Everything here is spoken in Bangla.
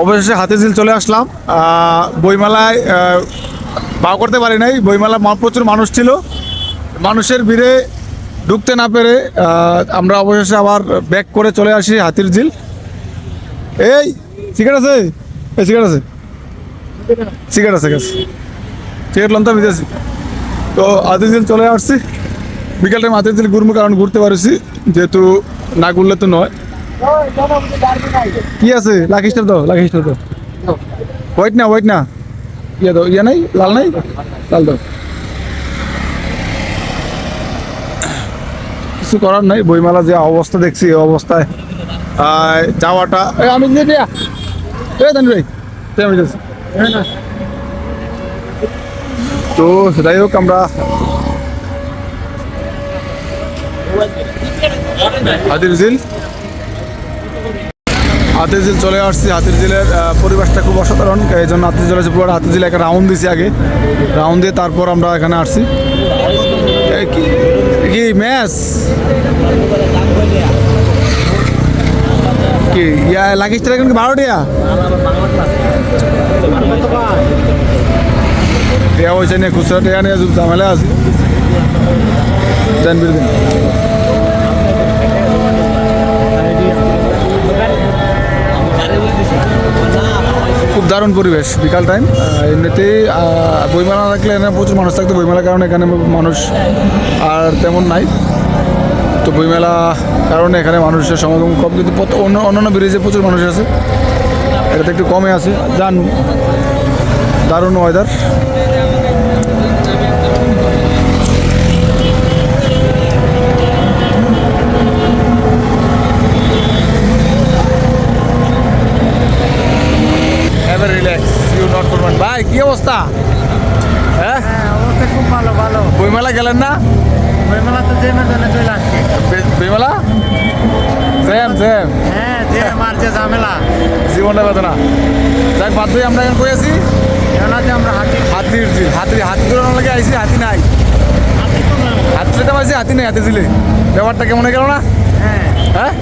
অবশেষে হাতিঝিল চলে আসলাম। বইমেলায় আহ, করতে পারি নাই। বইমেলা প্রচুর মানুষ ছিল। মানুষের ভিড়ে ঢুকতে না পেরে আমরা অবশেষে আবার ব্যাক করে চলে আসি হাতির ঝিল। এই সিগারেট আছে? এই সিগারেট আছে। সিগারেট আছে গেছে সিগারেট লন্তা বিদেশি তো হাতির ঝিল চলে আসছি। বিকাল টাইম হাতির ঝিল ঘুরবো কারণ ঘুরতে পারছি। যেহেতু না ঘুরলে তো নয়। কি আছে? লাকি স্টার দাও লাকি স্টার দাও হোয়াইট না হোয়াইট না। ইয়ে দাও ইয়ে নাই? লাল নাই? লাল দাও। কিছু করার নাই বইমেলা যে অবস্থা দেখছি এই অবস্থায় আহ, যাওয়াটা। এই আমি দিয়ে দিয়া এই দেন ভাই এই আমি যাচ্ছি। তো যাই হোক আমরা হাতির ঝিল হাতির ঝিল চলে আসছি। হাতির ঝিলের পরিবেশটা খুব অসাধারণ। এই জন্য হাতির ঝিল আছে পুরো হাতির ঝিল একটা রাউন্ড দিছি আগে। রাউন্ড দিয়ে তারপর আমরা এখানে আসছি। কি? কি ম্যাচ কি, ইয়া, লাগিস টাকা কিন্তু বারো টিয়া পয়সা নিয়ে খুচরা টিয়া নিয়ে ঝামেলা আছে। দেন বিল দিন দারুণ পরিবেশ, বিকাল টাইম এমনিতেই বইমেলা থাকলে এখানে প্রচুর মানুষ থাকতো। বইমেলার কারণে এখানে মানুষ আর তেমন নাই। তো বইমেলা কারণে এখানে মানুষের সমাগম কম। কিন্তু অন্য অন্যান্য ব্রিজে প্রচুর মানুষ আছে। এটাতে একটু কমে আছে। যান, দারুণ ওয়েদার কি অবস্থা? হ্যাঁ? হ্যাঁ অবস্থা খুব ভালো ভালো। বইমেলা গেলেন না? বইমেলা তো জেমে জন্য চলে আসছে। বইমেলা? জ্যাম জ্যাম হ্যাঁ যে ঝামেলা। জীবনটা বেদনা। যাক আমরা এখন কই আছি? এখন আছে আমরা হাতির হাতি হাতি দৌড়ানোর লাগে আইছি হাতি নাই। হাতি যেতে পারছি হাতি নেই হাতি ব্যাপারটা কেমন গেল না? হ্যাঁ। হ্যাঁ?